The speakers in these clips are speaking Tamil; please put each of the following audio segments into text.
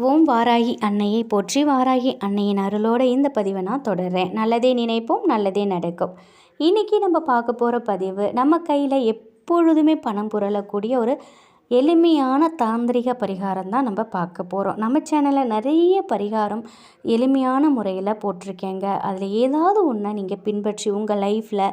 ஓம் வாராகி அன்னையை போற்றி வாராகி அன்னையின் அருளோட இந்த பதிவை நான் தொடர்றேன். நல்லதே நினைப்போம் நல்லதே நடக்கும். இன்றைக்கி நம்ம பார்க்க போகிற பதிவு நம்ம கையில் எப்பொழுதுமே பணம் புரளக்கூடிய ஒரு எளிமையான தாந்திரிக பரிகாரம் தான் நம்ம பார்க்க போகிறோம் நம்ம சேனலில் நிறைய பரிகாரம் எளிமையான முறையில் போட்டிருக்கேங்க. அதில் ஏதாவது ஒன்றை நீங்கள் பின்பற்றி உங்கள் லைஃப்பில்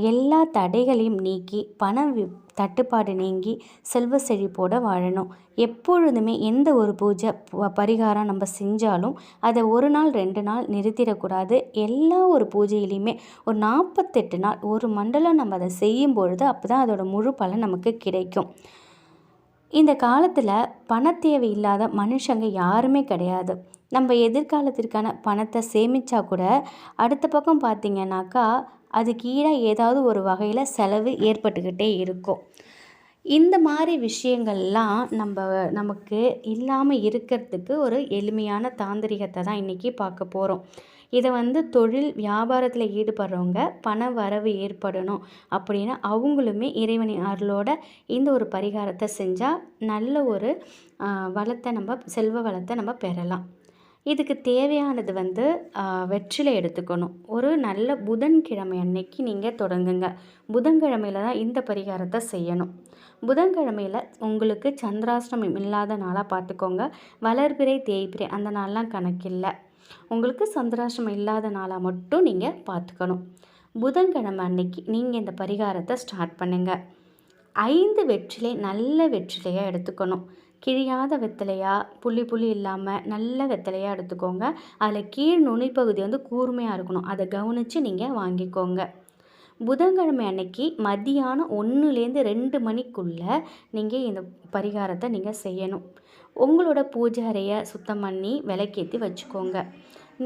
எல்லா தடைகளையும் நீக்கி பண தட்டுப்பாடு நீங்கி செல்வ செழிப்போடு வாழணும். எப்பொழுதுமே எந்த ஒரு பூஜை ப- பரிகாரம் நம்ம செஞ்சாலும் அதை ஒரு நாள் ரெண்டு நாள் நிறுத்திடக்கூடாது. எல்லா ஒரு பூஜையிலையுமே ஒரு நாற்பத்தெட்டு நாள் ஒரு மண்டலம் நம்ம அதை செய்யும் பொழுது அப்போ தான் அதோட முழு பலன் நமக்கு கிடைக்கும். இந்த காலத்தில் பணத்தேவை இல்லாத மனுஷங்க யாருமே கிடையாது. நம்ம எதிர்காலத்திற்கான பணத்தை சேமித்தா கூட அடுத்த பக்கம் பார்த்திங்கனாக்கா அதுக்கு ஈடாக ஏதாவது ஒரு வகையில் செலவு ஏற்பட்டுக்கிட்டே இருக்கும். இந்த மாதிரி விஷயங்கள்லாம் நம்ம நமக்கு இல்லாமல் இருக்கிறதுக்கு ஒரு எளிமையான தாந்திரிகத்தை தான் இன்றைக்கி பார்க்க போகிறோம் இதை வந்து தொழில் வியாபாரத்தில் ஈடுபடுறவங்க பண வரவு ஏற்படணும் அப்படின்னா அவங்களுமே இறைவனின் அருளோட இந்த ஒரு பரிகாரத்தை செஞ்சால் நல்ல ஒரு வளத்தை நம்ம செல்வ வளத்தை நம்ம பெறலாம். இதுக்கு தேவையானது வந்து வெற்றிலை எடுத்துக்கணும். ஒரு நல்ல புதன்கிழமை அன்னைக்கு நீங்கள் தொடங்குங்க. புதன்கிழமையில தான் இந்த பரிகாரத்தை செய்யணும். புதன்கிழமையில் உங்களுக்கு சந்திராஷ்டமம் இல்லாத நாளாக பார்த்துக்கோங்க வளர்பிறை தேய்பிறை அந்த நாள்லாம் கணக்கில்லை. உங்களுக்கு சந்திராஷ்டமம் இல்லாத நாளாக மட்டும் நீங்கள் பார்த்துக்கணும் புதன்கிழமை அன்னைக்கு நீங்கள் இந்த பரிகாரத்தை ஸ்டார்ட் பண்ணுங்கள் ஐந்து வெற்றிலை நல்ல வெற்றிலையாக எடுத்துக்கணும். கிழியாத வெத்தலையாக புள்ளி புள்ளி இல்லாமல் நல்ல வெத்தலையாக எடுத்துக்கோங்க. அதில் கீழ் நுனிப்பகுதி வந்து கூர்மையாக இருக்கணும். அதை கவனித்து நீங்கள் வாங்கிக்கோங்க. புதன்கிழமை அன்னைக்கு மதியானம் ஒன்றுலேருந்து ரெண்டு மணிக்குள்ளே நீங்கள் இந்த பரிகாரத்தை நீங்கள் செய்யணும். உங்களோட பூஜை அறையை சுத்தம் பண்ணி விளக்கேற்றி வச்சுக்கோங்க.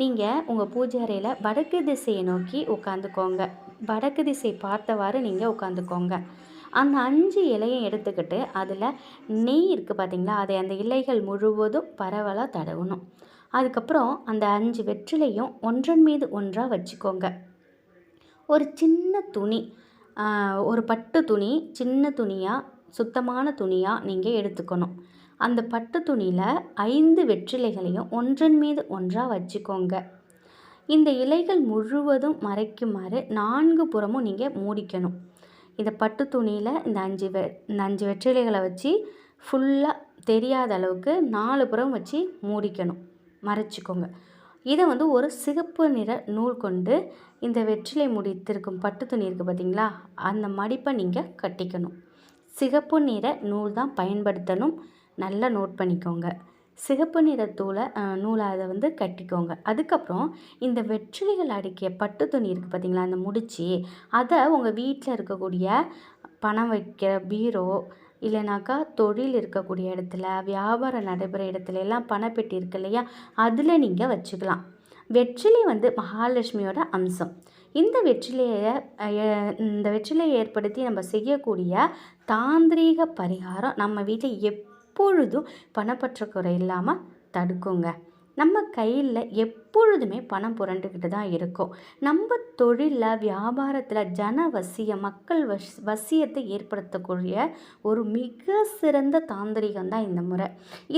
நீங்கள் உங்கள் பூஜை அறையில் வடக்கு திசையை நோக்கி உட்காந்துக்கோங்க வடக்கு திசை பார்த்தவாறு நீங்கள் உட்காந்துக்கோங்க அந்த அஞ்சு இலையும் எடுத்துக்கிட்டு அதில் நெய் இருக்குது பார்த்தீங்களா? அதை அந்த இலைகள் முழுவதும் பரவலாக தடவணும். அதுக்கப்புறம் அந்த அஞ்சு வெற்றிலையும் ஒன்றன் மீது ஒன்றாக வச்சுக்கோங்க. ஒரு சின்ன துணி ஒரு பட்டு துணி சின்ன துணியாக சுத்தமான துணியாக நீங்கள் எடுத்துக்கணும். அந்த பட்டு துணியில் ஐந்து வெற்றிலைகளையும் ஒன்றன் மீது ஒன்றாக வச்சுக்கோங்க. இந்த இலைகள் முழுவதும் மறைக்குமாறு நான்கு புறமும் நீங்கள் மூடிக்கணும். இந்த பட்டு துணியில் இந்த அஞ்சு வெ இந்த அஞ்சு வெற்றிலைகளை வச்சு ஃபுல்லாக தெரியாத அளவுக்கு நாலு புறம் வச்சு மூடிக்கணும். மறைச்சிக்கோங்க. இதை வந்து ஒரு சிகப்பு நிற நூல் கொண்டு இந்த வெற்றிலை முடித்திருக்கும் பட்டு துணி இருக்குது பார்த்தீங்களா? அந்த மடிப்பை நீங்கள் கட்டிக்கணும். சிகப்பு நிற நூல் தான் பயன்படுத்தணும். நல்லா நோட் பண்ணிக்கோங்க. சிகப்பு நிற தூளை நூலை அதை வந்து கட்டிக்கோங்க. அதுக்கப்புறம் இந்த வெற்றிலைகள் அடுக்கிய பட்டு துணி இருக்குது பார்த்தீங்களா அந்த முடிச்சு அதை உங்கள் வீட்டில் இருக்கக்கூடிய பணம் வைக்கிற பீரோ இல்லைனாக்கா தொழில் இருக்கக்கூடிய இடத்துல வியாபாரம் நடைபெற இடத்துல எல்லாம் பணப்பெட்டி இருக்கு இல்லையா அதில் நீங்கள் வச்சுக்கலாம். வெற்றிலை வந்து மகாலட்சுமியோட அம்சம். இந்த வெற்றிலையை இந்த வெற்றிலையை ஏற்படுத்தி நம்ம செய்யக்கூடிய தாந்திரீக பரிகாரம் நம்ம வீட்டில் எப் எப்பொழுதும் பணப்பற்றாக்குறை இல்லாமல் தடுக்குங்க. நம்ம கையில் எப்பொழுதுமே பணம் புரண்டுக்கிட்டு தான் இருக்கும். நம்ம தொழிலில் வியாபாரத்தில் ஜன வசிய மக்கள் வஸ் வசியத்தை ஏற்படுத்தக்கூடிய ஒரு மிக சிறந்த தாந்திரிகம் தான் இந்த முறை.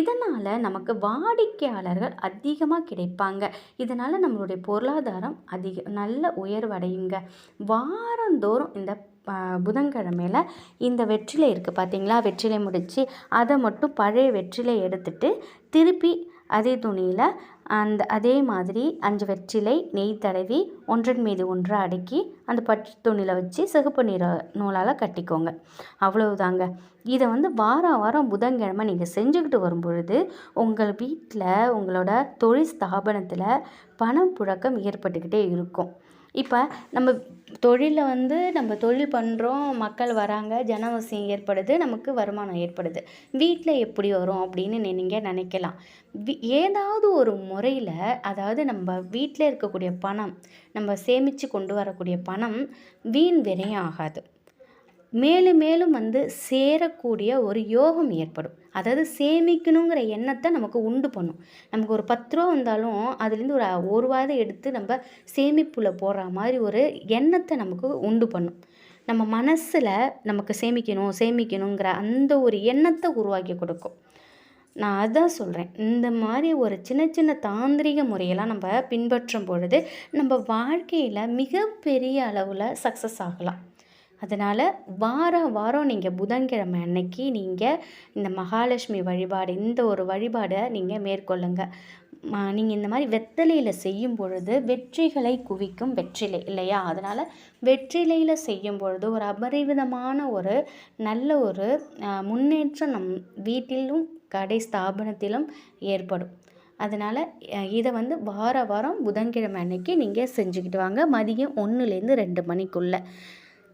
இதனால் நமக்கு வாடிக்கையாளர்கள் அதிகமாக கிடைப்பாங்க. இதனால் நம்மளுடைய பொருளாதாரம் அதிக நல்ல உயர்வடையுங்க. வாரந்தோறும் இந்த புதன்கிழமையில இந்த வெற்றிலை இருக்குது பார்த்தீங்களா வெற்றிலை முடித்து அதை மட்டும் பழைய வெற்றிலை எடுத்துட்டு திருப்பி அதே துணியில் அந்த அதே மாதிரி அஞ்சு வெற்றிலை நெய் தடவி ஒன்றன் மீது ஒன்றை அடுக்கி அந்த பட்டு துணியில் வச்சு சிகப்பு நிற நூலால் கட்டிக்கோங்க. அவ்வளவுதாங்க. இதை வந்து வாரம் வாரம் புதன்கிழமை நீங்கள் செஞ்சுக்கிட்டு வரும் பொழுது உங்கள் வீட்டில் உங்களோட தொழில் ஸ்தாபனத்தில் பணம் புழக்கம் ஏற்பட்டுக்கிட்டே இருக்கும். இப்போ நம்ம தொழிலில் வந்து நம்ம தொழில் பண்ணுறோம் மக்கள் வராங்க ஜனவசியம் ஏற்படுது நமக்கு வருமானம் ஏற்படுது. வீட்டில் எப்படி வரும் அப்படின்னு நீங்கள் நினைக்கலாம். வி- ஏதாவது ஒரு முறையில் அதாவது நம்ம வீட்டில் இருக்கக்கூடிய பணம் நம்ம சேமித்து கொண்டு வரக்கூடிய பணம் வீண் விரையாகாது மேலும் மேலும் வந்து சேரக்கூடிய ஒரு யோகம் ஏற்படும். அதாவது சேமிக்கணுங்கிற எண்ணத்தை நமக்கு உண்டு பண்ணும். நமக்கு ஒரு பத்து ரூபா வந்தாலும் அதுலேருந்து ஒரு ஒரு ரூபாதை எடுத்து நம்ம சேமிப்பில் போடுற மாதிரி ஒரு எண்ணத்தை நமக்கு உண்டு பண்ணும். நம்ம மனசில் நமக்கு சேமிக்கணும் சேமிக்கணுங்கிற அந்த ஒரு எண்ணத்தை உருவாக்கி கொடுக்கும். நான் அதான் சொல்கிறேன் இந்த மாதிரி ஒரு சின்ன சின்ன தாந்திரிக முறையெல்லாம் நம்ம பின்பற்றும் பொழுது நம்ம வாழ்க்கையில் மிகப்பெரிய அளவில் சக்ஸஸ் ஆகலாம். அதனால் வாரம் வாரம் நீங்கள் புதன்கிழமை அன்னைக்கு நீங்கள் இந்த மகாலட்சுமி வழிபாடு இந்த ஒரு வழிபாடை நீங்கள் மேற்கொள்ளுங்க. நீங்கள் இந்த மாதிரி வெத்தலையில் செய்யும் பொழுது வெற்றிகளை குவிக்கும் வெற்றிலை இல்லையா? அதனால் வெற்றிலையில் செய்யும் பொழுது ஒரு அபரிவிதமான ஒரு நல்ல ஒரு முன்னேற்றம் நம் வீட்டிலும் கடை ஸ்தாபனத்திலும் ஏற்படும். அதனால் இதை வந்து வார வாரம் புதன்கிழமை அன்னைக்கு நீங்கள் செஞ்சுக்கிட்டு வாங்க. மதியம் ஒன்றுலேருந்து ரெண்டு மணிக்குள்ளே.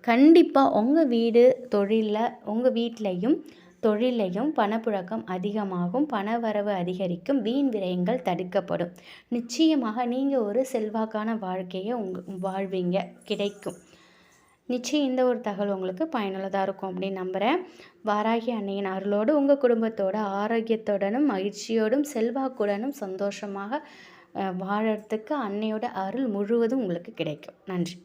கண்டிப்பாக உங்கள் வீடு தொழிலில் உங்கள் வீட்லேயும் தொழிலையும் பணப்புழக்கம் அதிகமாகும் பணவரவு அதிகரிக்கும் வீண் விரயங்கள் தடுக்கப்படும். நிச்சயமாக நீங்கள் ஒரு செல்வாக்கான வாழ்க்கையை உங்க வாழ்வீங்க கிடைக்கும். நிச்சயம் இந்த ஒரு தகவல் உங்களுக்கு பயனுள்ளதாக இருக்கும் அப்படின்னு நம்புகிறேன் வாராகி அன்னையின் அருளோடு உங்கள் குடும்பத்தோட ஆரோக்கியத்துடனும் மகிழ்ச்சியோடும் செல்வாக்குடனும் சந்தோஷமாக வாழறதுக்கு அன்னையோட அருள் முழுவதும் உங்களுக்கு கிடைக்கும். நன்றி.